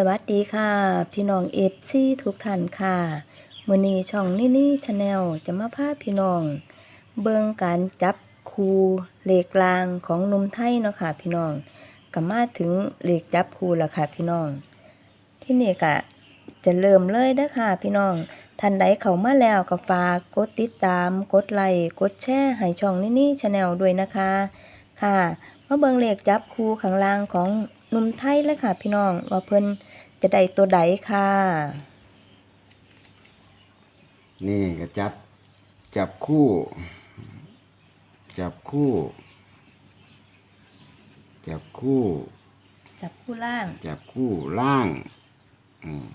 สวัสดีค่ะ พี่น้องเอฟซีทุกท่านค่ะมือนี้ช่องนี่นี่ชาแนลจะมาพาพี่น้อง เบิ่งการจับคูเหลขกลางของนุ่มไทยเนาะค่ะ พี่น้องก็มาถึงเหลขจับคูแล้วค่ะ พี่น้อง ที่นี่ก็จะเริ่มเลยเด้อค่ะ พี่น้องท่านใดเข้ามาแล้วก็ฝากกดติดตาม กดไลค์กดแชร์ให้ช่องนี่นี่ชาแนลด้วยนะคะ ค่ะมาเบิ่งเหลขจับคู่ข้างล่างของ นุ่มไทยเลยค่ะ พี่น้องว่าเพิ่นจะได้ตัวใดค่ะ นี่ก็จับ จับคู่ จับคู่ จับคู่ จับคู่ล่าง จับคู่ล่างอืม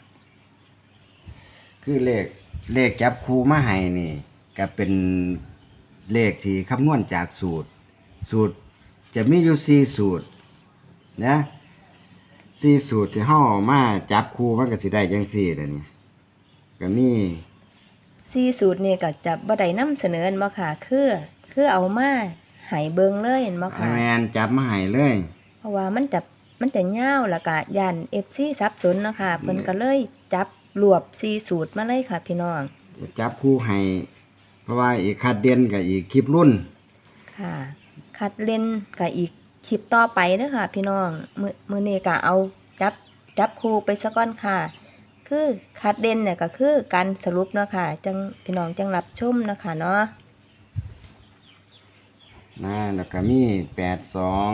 คือเลขเลขจับคู่มาให้นี่ก็เป็นเลขที่คำนวณจากสูตร สูตรจะมีอยู่สี่สูตรนะ สี่สูตรที่เฮาเอามาจับคู่มันก็สิได้จังสี่แล้วนี่ก็มีสี่สูตรนี่ก็จะบ่ได้นำเสนอมาค่ะ คือคือเอามาให้เบิ่งเลยเห็นบ่ค่ะ แมนจับมาให้เลย เพราะว่ามันจะมันจะยาวแล้วก็ย่าน FC สับสนเนาะคะเพิ่นก็เลยจับรวบสี่สูตรมาเลยค่ะ พี่น้องจะจับคู่ให้เพราะว่าอีกคัดเด่นกับอีกคลิปรุ่นค่ะ คัดเล่นกับอีก คลิปต่อไปเด้อค่ะพี่น้องมือมื้อนี้ก็เอาจับจับคู่ไปซะก่อนค่ะ คือคัดเด่นเนี่ยก็คือการสรุปเนาะค่ะจังพี่น้องจังรับชมเนาะค่ะเนาะนะแล้วก็มีแปดสอง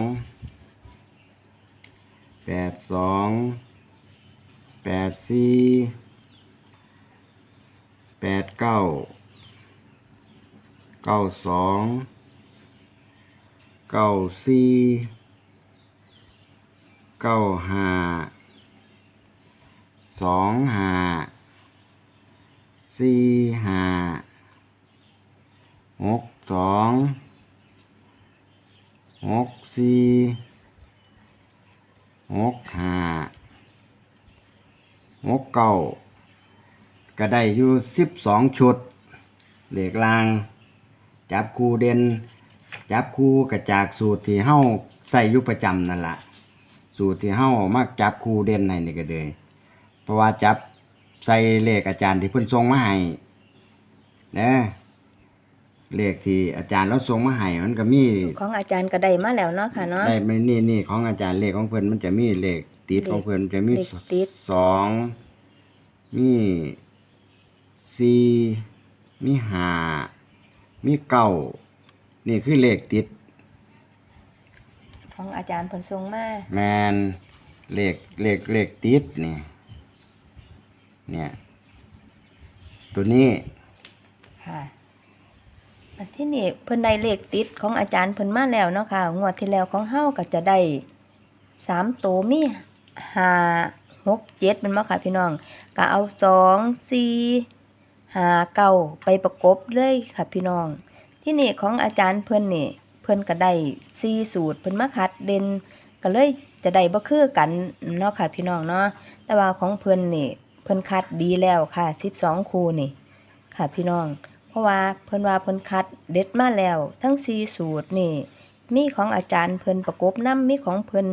แปดสองแปดสี่แปดเก้าเก้าสอง เก้าสี่เก้าห้าสองห้าสี่ห้าหกสองหกสี่หกห้าหกเก้าก็ได้อยู่สิบสองชุดเหล็กลาง จับคูเด่น จับคูกระจากสูตรที่เฮ้าใส่อยุประจำนั่นละสูตรที่เฮ้ามักจับคูเด่นให้นี่ก็เลยเพราะว่าจับใส่เลขอาจารย์ที่เพิ่นส่งมาให้นะเลขที่อาจารย์เราส่งมาให้มันก็มีของอาจารย์ก็ได้มาแล้วเนาะค่ะเนาะได้ไม่นี่นี่ของอาจารย์เลขของเพิ่นมันจะมีเลขติดของเพิ่นจะมีเลขติดสองมีสี่มีห้ามีเก้า นี่คือเลขติด ของอาจารย์เพิ่นส่งมาแมนเลขเลขเลขติดนี่เนี่ย ตัวนี้ค่ะอันที่นี่เพิ่นได้เลขติดของอาจารย์เพิ่นมาแล้วเนาะค่ะงวดที่แล้วของเฮาก็จะได้สามโตวมีห้าหกเจ็ดแมันมาค่ะพี่น้องก็เอาสองสี่ห้าเก้าไปประกบเลยค่ะพี่น้อง ที่นี่ของอาจารย์เพิ่อนนี่เพิ่อนก็ได้สี่สูตรเพิ่อนมาคัดเด่นก็เลยจะได้บ่คือกันเนาะค่ะ พี่น้องเนาะแต่ว่าของเพิ่อนนี่เพิ่อนคัดดีแล้วค่ะ12คูนี่ ค่ะพี่น้อง เพราะว่าเพิ่อนว่าเพิ่อนคัดเด็ดมาแล้ว ทั้งสี่สูตรนี่มีของอาจารย์เพิ่อนประกบนํมีของเพิ่อน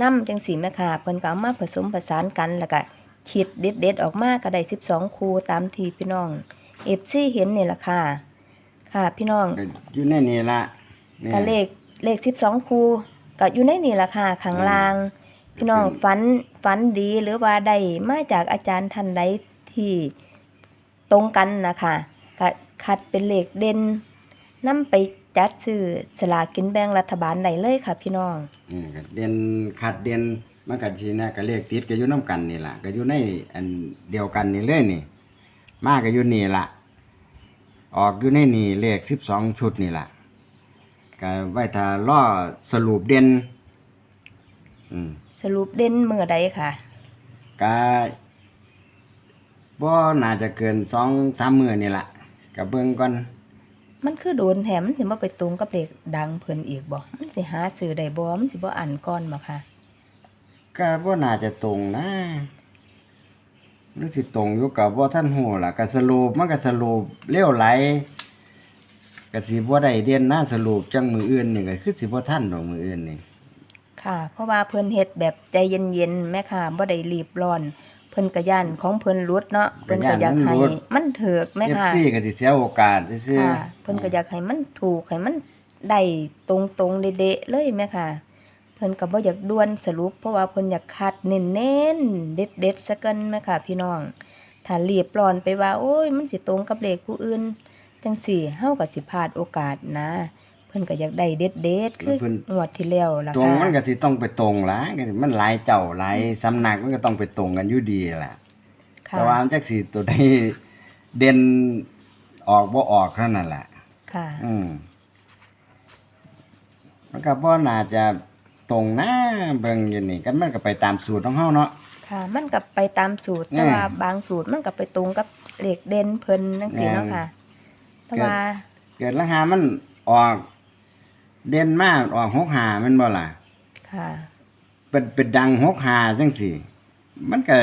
นํจังสีแม่ค่ะเพิ่อนก็เอามาผสมผสานกันแล้วก็คิดเด็ดๆออกมาก็ได้12คูตามทีพี่น้อง FC เห็นนี่ล่ะค่ะ ค่ะ พี่น้องก็อยู่ในนี่ละนี่ก็เลขเลขสิบสองคูก็อยู่ในนี่ล่ะค่ะข้างล่าง พี่น้องฝันฝันดีหรือว่าได้มาจากอาจารย์ท่านใดที่ตรงกันนะคะก็คัดเป็นเลขเด่นนำไปจัดซื้อสลากกินแบ่งรัฐบาลได้เลยค่ะ พี่น้องอืมก็เด่นขัดเด่นมันก็สินะก็เลขติดก็อยู่นํกันนี่ล่ะก็อยู่ในอันเดียวกันนี่เลยนี่ มาก็อยู่นี่ล่ะ ออกอยู่ในนี่เลข12ชุดนี่ล่ะก็ไว้ถ้ารอสรุปเด่นอืมสรุปเด่นมือใดค่ะก็บ่น่าจะเกิน2-3มื้อนี่ล่ะก็เบิ่งก่อนมันคือโดนแถมมันสิบ่ไปตรงกับเลขดังเพิ่นอีกบ่มันสิหาซื้อได้บ่มันสิบ่อันก่อนบ่ค่ะก็บ่น่าจะตรงนะ หรือสิตรงอยู่กับบ่ท่านฮู้ล่ะก็สรุปมันก็สรุปเร็วไหลก็สิบ่ได้เด่นนะสรุปจังมืออื่นนี่ก็คือสิบ่ทันดอกมืออื่นนี่ค่ะ เพราะว่าเพิ่นเฮ็ดแบบใจเย็นๆแม่ค่ะบ่ได้รีบร้อน เพิ่นก็ย่านของเพิ่นหลุดเนาะเพิ่นก็อยากให้มันถูกแม่เอฟค่ะซีก็สิเสียโอกาสซื่อค่ะเพิ่นก็อยากให้มันถูกให้มันได้ตรงๆเดะๆเลยแม่ค่ะเพิ่นก็บ่อยากด่วนสรุป เพราะว่าเพิ่นอยากคัดเน้นๆเด็ดๆซะกันแม่ค่ะพี่น้องถ้ารีบร้อนไปว่า โอ้ย มันสิตรงกับเลขผู้อื่น จังสี่เฮาก็สิพลาดโอกาสนะ เพิ่นก็อยากได้เด็ดๆคืองวดที่แล้วล่ะๆตรงค่ะมันก็สิต้องไปตรงล่ะก็สิมันหลายเจ้าหลายสำนักมันก็ต้องไปตรงกันอยู่ดีล่ะค่ะแต่ว่ามันจักสิตัวใดเด่นออกบ่ออกเท่านั้นล่ะค่ะ อืมมันก็บ่น่าจะ ตรงนะเบิ่งอยู่นี่ก็มันก็ไปตามสูตรของเฮาเนาะ ค่ะ มันก็ไปตามสูตรอืมแต่ว่าบางสูตรมันก็ไปตรงกับเลขเด่นเพิ่นจังซี่เนาะค่ะ แต่ว่าเกิดราคามันออก เด่นมากออกหกหาแมันบ่ล่ะ ค่ะ เป็นเป็นดังหกหาจังสี่ มันก็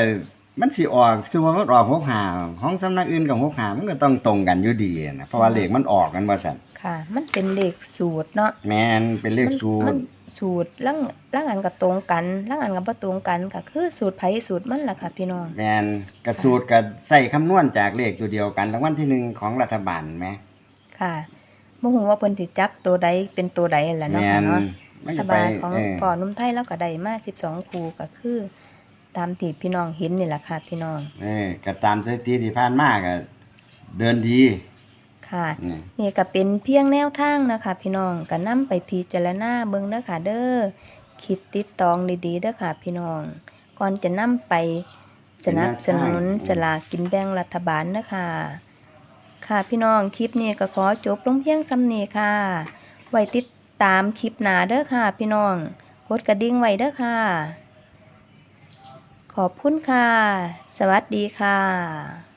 มันสิออกสมมุติว่าออกหกหาของสำนักอื่นกับหกหามันก็ต้องตรงกันอยู่ดีนะเพราะว่าเลขมันออกกันว่าซั่น ค่ะ มันเป็นเลขสูตรเนาะแม่นเป็นเลขสูมัตนรสูตรล่างล่างอันก็ตรงกันล่างอันก็บ่ตรงกันก็คือสูตรไผสูตรมันล่ะค่ะ พี่น้อง แม่นกระสูตรกับใส่คำนวณจากเลขตัวเดียวกันรางวัลที่หนึ่งของรัฐบาลแหมค่ะบ่ฮู้ว่าเพิ่นสิจับตัวใดเป็นตัวใดล่ะเนาะแม่ค่ะนเนาะมันรัก็ฐไปบาลของเออพ่อหนุ่มไทยแล้วก็ได้มา12 คู่ก็คือ ตามที่พี่น้องเห็นนี่แหละค่ะ พี่น้อง เออก็ตามสถิติที่ผ่านมาก็เดินดี ค่ะนี่นี่ก็เป็นเพียงแนวทางนะคะ พี่น้องก็นำไปพิจารณาเบิ่งเด้อค่ะ เด้อคิดติดตองดีๆเด้อค่ะ พี่น้อง ก่อนจะนำไปสนับสนุนสลากกินแบ่งรัฐบาลนะคะ ค่ะพี่น้องคลิปนี้ก็ขอจบลงเพียงซ้ำนี้ค่ะ ไว้ติดตามคลิปหน้าเด้อค่ะ พี่น้องกดกระดิ่งไว้เด้อค่ะ ขอบคุณค่ะ สวัสดีค่ะ